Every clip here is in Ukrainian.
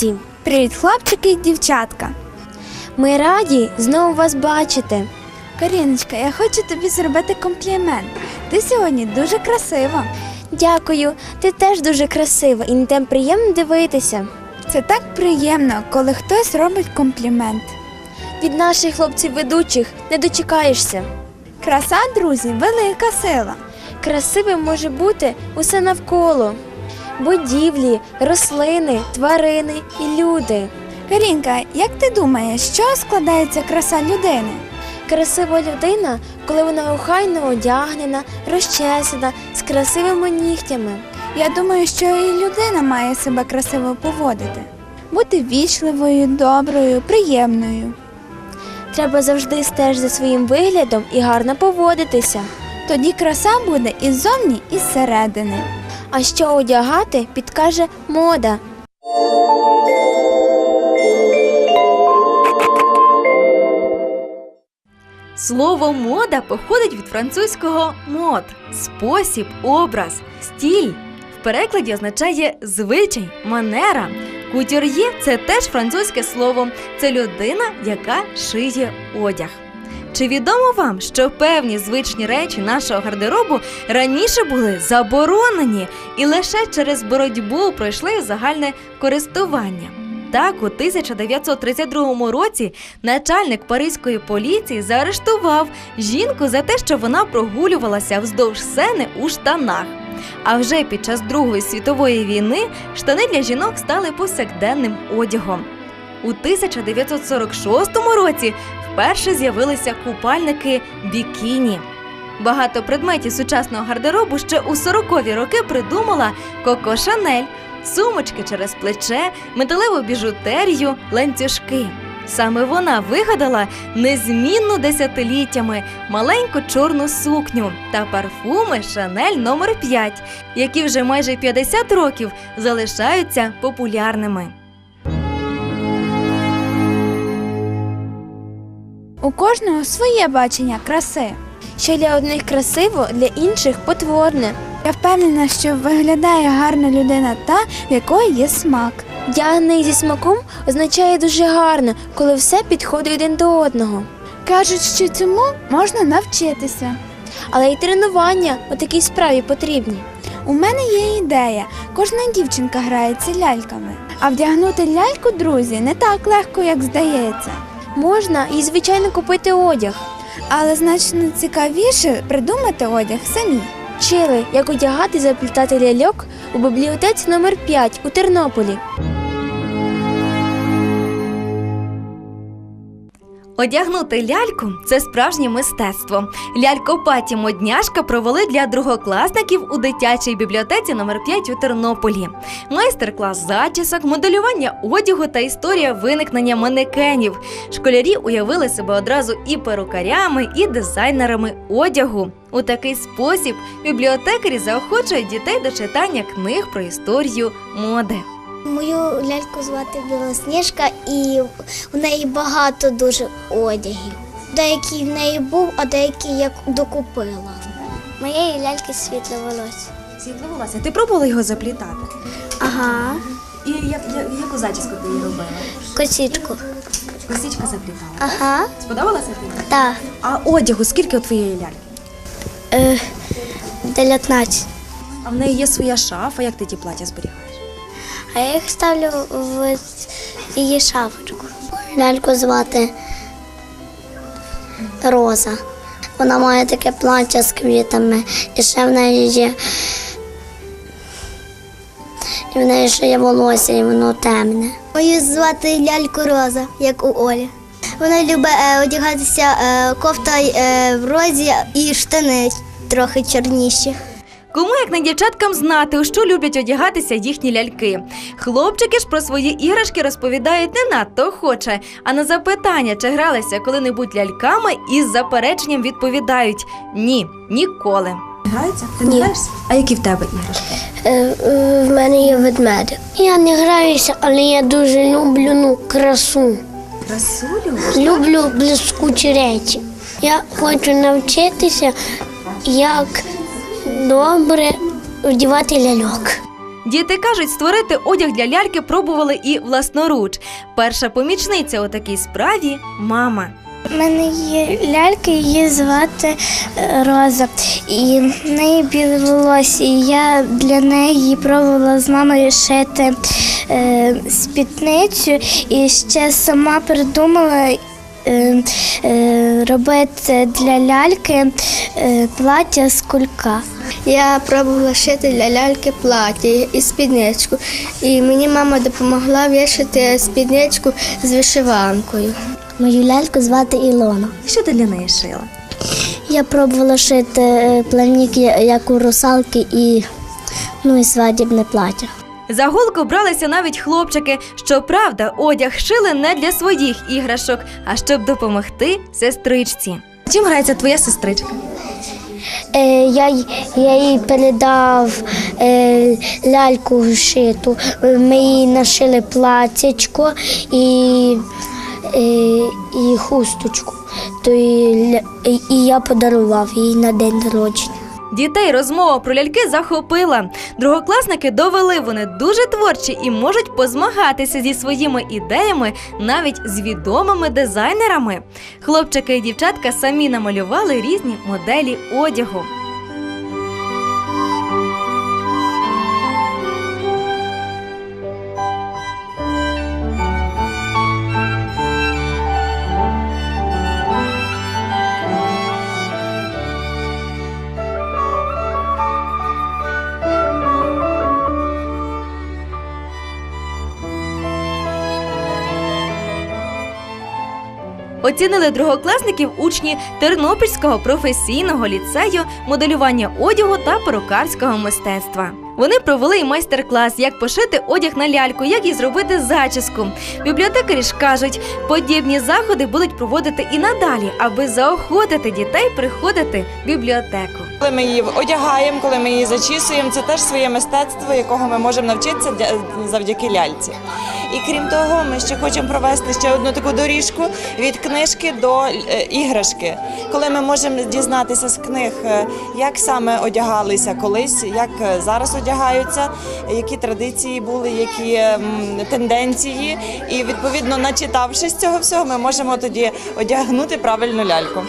друзі! Привіт, хлопчики і дівчатка. Ми раді знову вас бачити. Каріночка, я хочу тобі зробити комплімент. Ти сьогодні дуже красива. Дякую, ти теж дуже красива і на тебе приємно дивитися. Це так приємно, коли хтось робить комплімент. Від наших хлопців-ведучих не дочекаєшся. Краса, друзі, велика сила. Красивим може бути усе навколо: будівлі, рослини, тварини і люди. Карінка, як ти думаєш, чого складається краса людини? Красива людина, коли вона охайно одягнена, розчесана, з красивими нігтями. Я думаю, що і людина має себе красиво поводити. Бути вічливою, доброю, приємною. Треба завжди стежити за своїм виглядом і гарно поводитися. Тоді краса буде і ззовні, і зсередини. А що одягати, підкаже мода. Слово мода походить від французького мод спосіб, образ, стіль. В перекладі означає звичай, манера. Кутюр'є це теж французьке слово. Це людина, яка шиє одяг. Чи відомо вам, що певні звичні речі нашого гардеробу раніше були заборонені і лише через боротьбу пройшли загальне користування? Так, у 1932 році начальник паризької поліції заарештував жінку за те, що вона прогулювалася вздовж сени у штанах. А вже під час Другої світової війни штани для жінок стали повсякденним одягом. У 1946 році вперше з'явилися купальники бікіні. Багато предметів сучасного гардеробу ще у 40-ві роки придумала Коко Шанель, сумочки через плече, металеву біжутерію, ланцюжки. Саме вона вигадала незмінну десятиліттями маленьку чорну сукню та парфуми Шанель номер 5 які вже майже 50 років залишаються популярними. У кожного своє бачення краси. Що для одних красиво, для інших потворне. Я впевнена, що виглядає гарна людина та, в якої є смак. Вдягнений зі смаком означає дуже гарно, коли все підходить один до одного. Кажуть, що цьому можна навчитися. Але й тренування у такій справі потрібні. У мене є ідея. Кожна дівчинка грається ляльками. А вдягнути ляльку, друзі, не так легко, як здається. Можна і, звичайно, купити одяг. Але значно цікавіше придумати одяг самі. Вчили, як одягати заплітати ляльок у бібліотеці номер 5 у Тернополі. Одягнути ляльку це справжнє мистецтво. Лялькопаті модняшка провели для другокласників у дитячій бібліотеці номер 5 у Тернополі. Майстер-клас зачісок, моделювання одягу та історія виникнення манекенів. Школярі уявили себе одразу і перукарями, і дизайнерами одягу. У такий спосіб бібліотекарі заохочують дітей до читання книг про історію моди. Мою ляльку звати Білосніжка, і в неї багато дуже одягів. Деякий в неї був, а деякий я докупила. Моєї ляльки світле волосся. Світло волосся, ти пробувала його заплітати? Ага, І як, як, яку зачіску ти її робила? косічку. Косічка заплітала. Ага, Сподобалася тобі? так. А одягу скільки у твоєї ляльки? Е, 19. А в неї є своя шафа, як ти ті плаття зберігаєш? А я їх ставлю в її шафочку. Ляльку звати Роза. Вона має таке плаття з квітами, і ще в неї є. І в неї ще є волосся, і воно темне. Мою звати ляльку Роза, як у Олі. Вона любить е, одягатися е, кофта е, в розі і штани трохи чорніші. Кому як не дівчаткам знати, у що люблять одягатися їхні ляльки. Хлопчики ж про свої іграшки розповідають не надто охоче, а на запитання, чи гралися коли-небудь ляльками, із запереченням відповідають ні, ніколи. Граються? Ти Ні. граєшся? А які в тебе іграшки? Е, В мене є ведмедик. Я не граюся, але я дуже люблю ну, красу. Красулю? Люблю блискучі речі. Я хочу навчитися, як добре вдівати ляльок. Діти кажуть, створити одяг для ляльки пробували і власноруч. Перша помічниця у такій справі мама. У мене є лялька, її звати е, Роза. І в неї біле волосся. І я для неї пробувала з мамою шити е, спідницю і ще сама придумала. Е, е, Робити для ляльки е, плаття з кулька. Я пробувала шити для ляльки плаття і спідничку. І мені мама допомогла вишити спідничку з вишиванкою. Мою ляльку звати Ілона. Що ти для неї шила? Я пробувала шити е, як у русалки, і, ну, і свадібне плаття. За голку бралися навіть хлопчики. Щоправда, одяг шили не для своїх іграшок, а щоб допомогти сестричці. Чим грається твоя сестричка? Е, я, я їй передав е, ляльку шиту. Ми їй нашили платячко і, е, і хусточку. То і, і я подарував їй на день народження. Дітей розмова про ляльки захопила. Другокласники довели, вони дуже творчі і можуть позмагатися зі своїми ідеями навіть з відомими дизайнерами. Хлопчики і дівчатка самі намалювали різні моделі одягу. Оцінили другокласників учні Тернопільського професійного ліцею моделювання одягу та перукарського мистецтва. Вони провели й майстер-клас, як пошити одяг на ляльку, як і зробити зачіску. Бібліотекарі ж кажуть, подібні заходи будуть проводити і надалі, аби заохотити дітей приходити в бібліотеку. Коли ми її одягаємо, коли ми її зачісуємо, це теж своє мистецтво, якого ми можемо навчитися завдяки ляльці. І крім того, ми ще хочемо провести ще одну таку доріжку від книжки до е, іграшки, коли ми можемо дізнатися з книг, е, як саме одягалися колись, як е, зараз одягаються, які традиції були, які тенденції. І відповідно, начитавшись цього всього, ми можемо тоді одягнути правильну ляльку.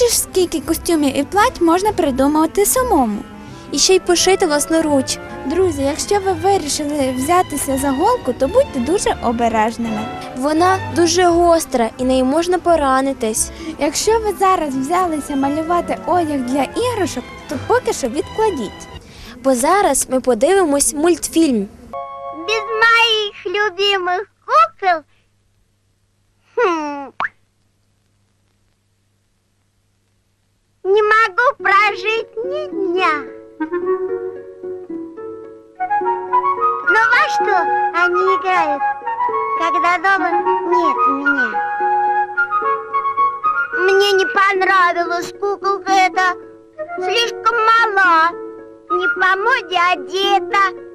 Бачиш, скільки костюмів і плать можна придумувати самому. І ще й пошити власноруч. Друзі, якщо ви вирішили взятися за голку, то будьте дуже обережними. Вона дуже гостра і нею можна поранитись. Якщо ви зараз взялися малювати одяг для іграшок, то поки що відкладіть. Бо зараз ми подивимось мультфільм. Без моих любимых кукол хм, не могу прожить ни дня. Но во что они играют, когда дома нет меня? Мне не понравилась куколка эта, слишком мала, не по моде одета.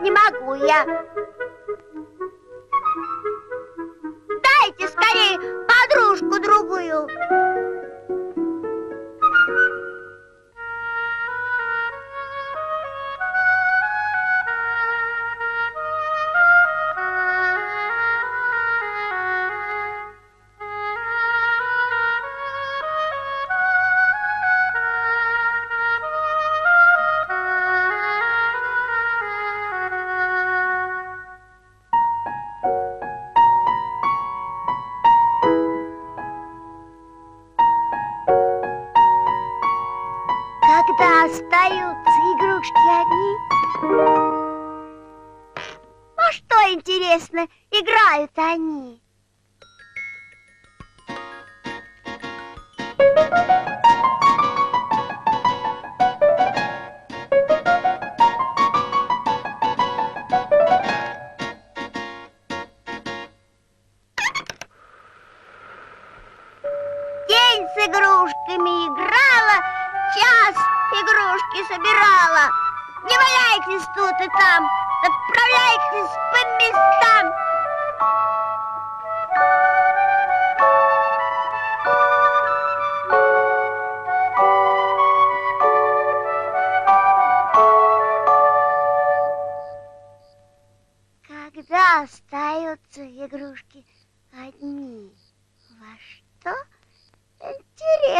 Не могу я. Дайте скорее подружку другую.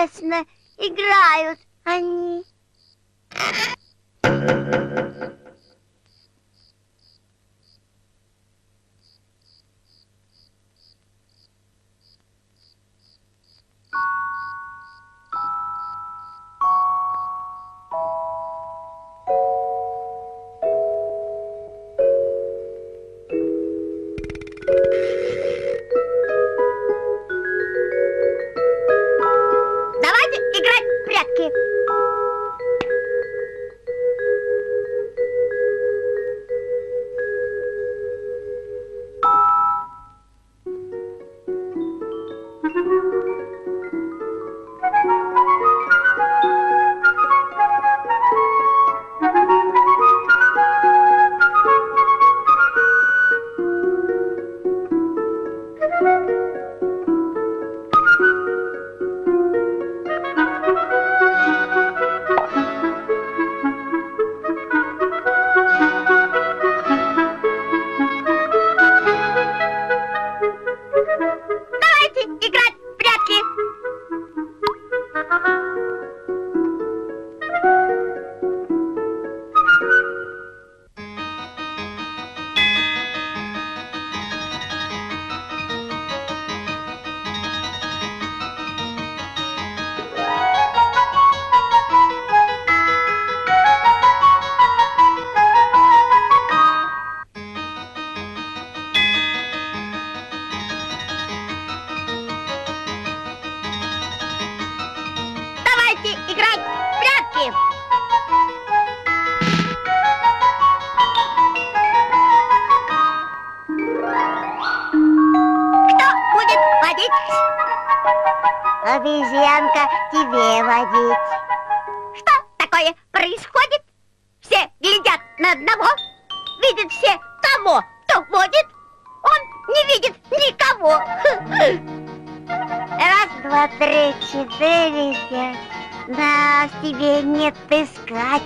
чудесно играют они.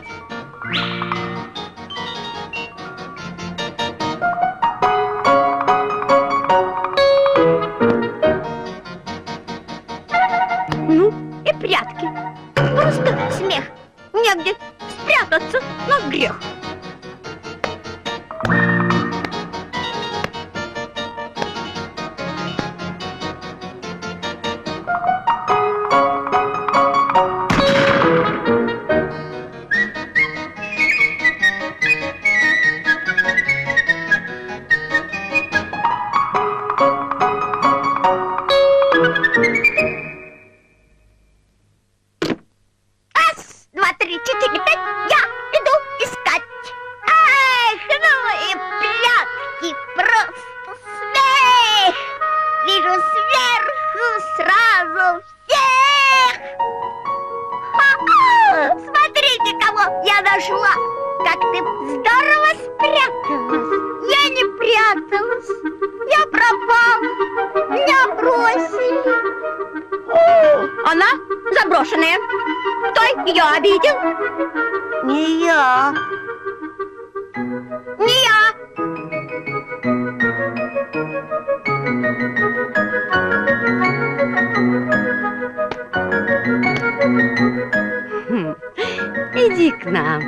Thank you. я обидел? Не я. Не я. Хм. Иди к нам.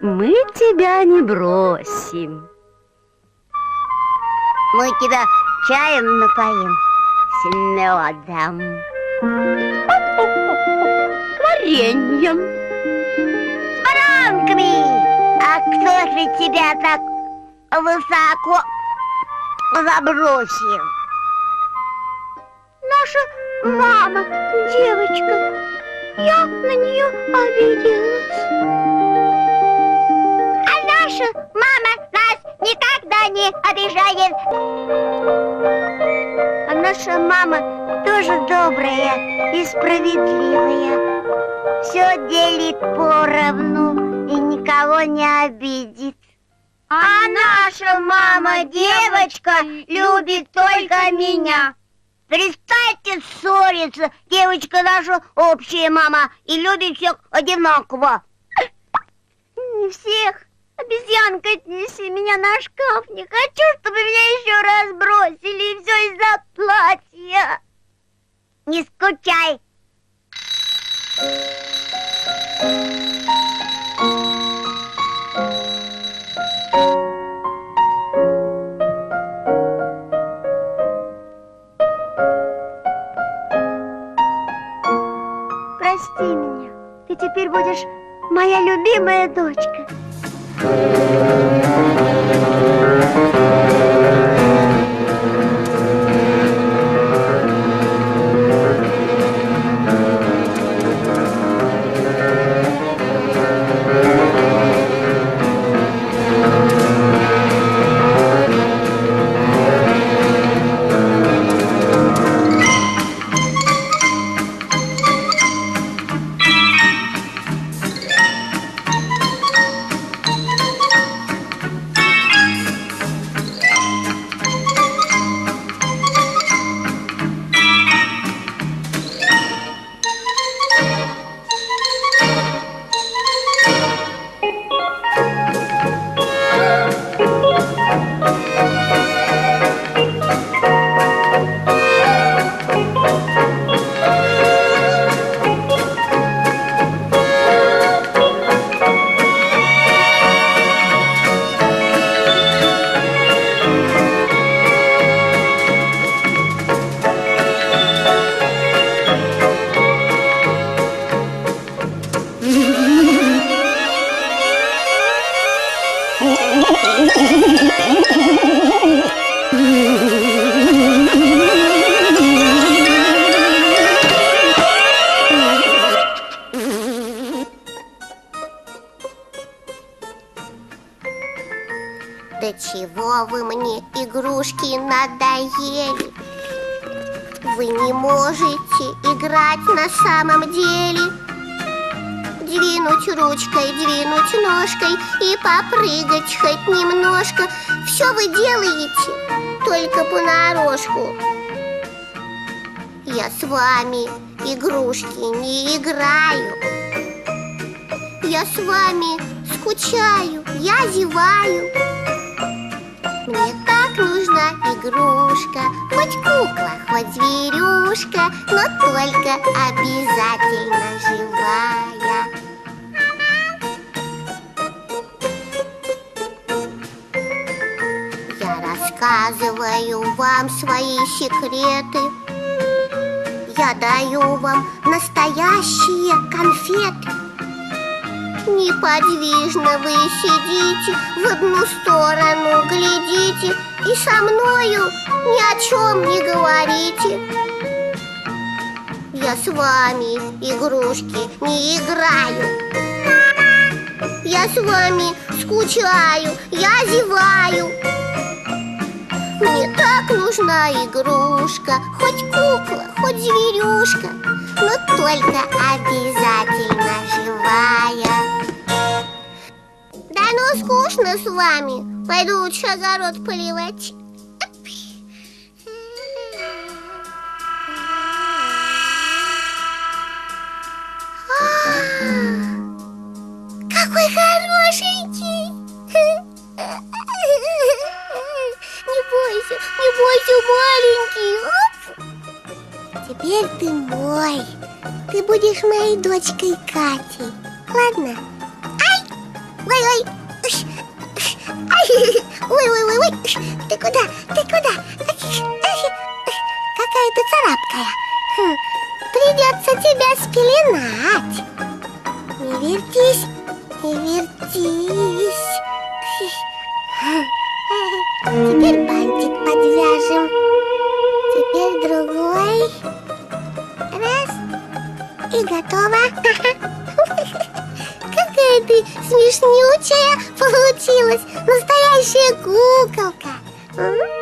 Мы тебя не бросим. Мы тебя чаем напоим, с медом вареньем. С баранками! А кто же тебя так высоко забросил? Наша мама, девочка. Я на нее обиделась. А наша мама нас никогда не обижает. А наша мама тоже добрая и справедливая. Все делит поровну и никого не обидит. А наша мама, девочка, любит только меня. Перестаньте ссориться, девочка наша общая мама и любит всех одинаково. Не всех. Обезьянка, отнеси меня на шкаф. Не хочу, чтобы меня еще раз бросили, и все из-за платья. Не скучай. Прости меня. Ты теперь будешь моя любимая дочка. Играть на самом деле. Двинуть ручкой, двинуть ножкой и попрыгать хоть немножко. Все вы делаете только понарошку. Я с вами игрушки не играю. Я с вами скучаю, я зеваю. Мне так нужна игрушка, хоть кукла, хоть зверюшка, но только обязательно живая. Я рассказываю вам свои секреты. Я даю вам настоящие конфеты. Неподвижно вы сидите, в одну сторону глядите И со мною ни о чем не говорите. Я с вами игрушки не играю. Я с вами скучаю, я зеваю. Мне так нужна игрушка, хоть кукла, хоть зверюшка Но только обязательно живая. Да ну скучно с вами. Пойду лучше огород поливать. А, Какой хорошенький! Не бойся, не бойся, маленький. Теперь ты мой. Ты будешь моей дочкой Катей. Ладно? Ой-ой! Ай, Ой-ой-ой-ой! Ты куда? Ты куда? Какая ты царапкая! Хм, Придется тебя спеленать. Не вертись, не вертись. Теперь бантик подвяжем. Теперь другой. Раз. И готово. Ты смешнючая получилась. Настоящая куколка.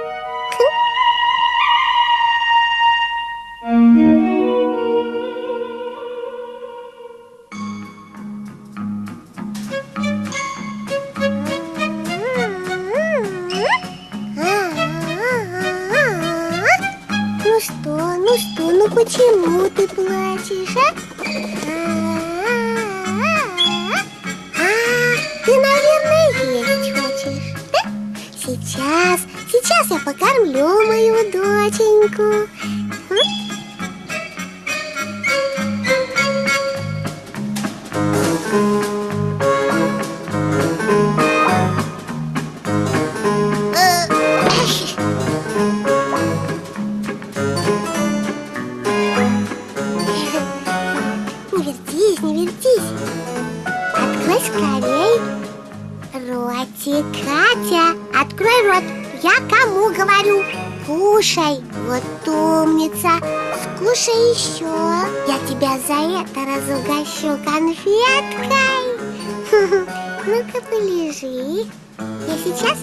Сейчас...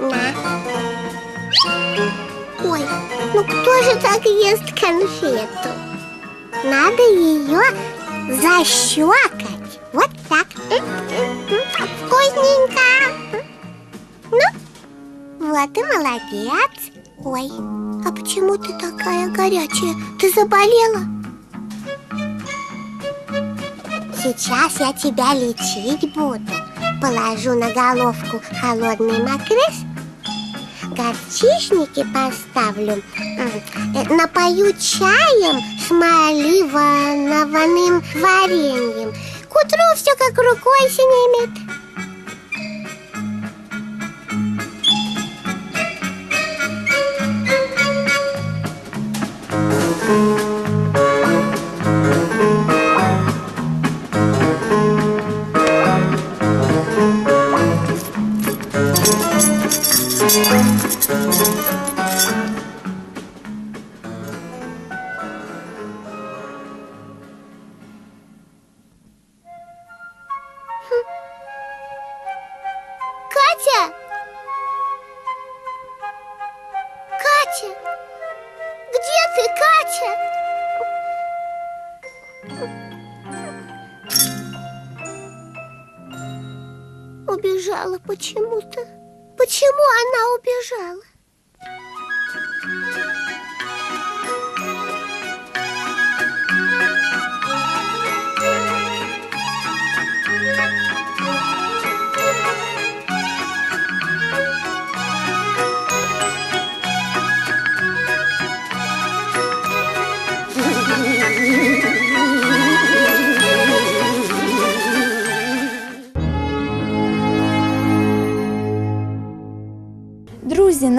На. Ой, ну кто же так ест конфету? Надо ее защекать. Вот так. Вкусненько. Ну, вот и молодец. Ой, а почему ты такая горячая? Ты заболела? Сейчас я тебя лечить буду. Положу на головку холодный макрес горчичники поставлю, э, напою чаем с маливановым вареньем. К утру все как рукой снимет.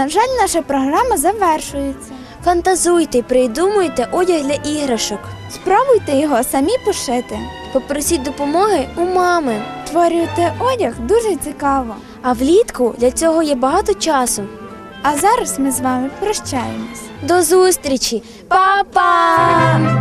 На жаль, наша програма завершується. Фантазуйте, придумуйте одяг для іграшок. Спробуйте його самі пошити. Попросіть допомоги у мами. Творюйте одяг дуже цікаво. А влітку для цього є багато часу. А зараз ми з вами прощаємось. До зустрічі! Па-па!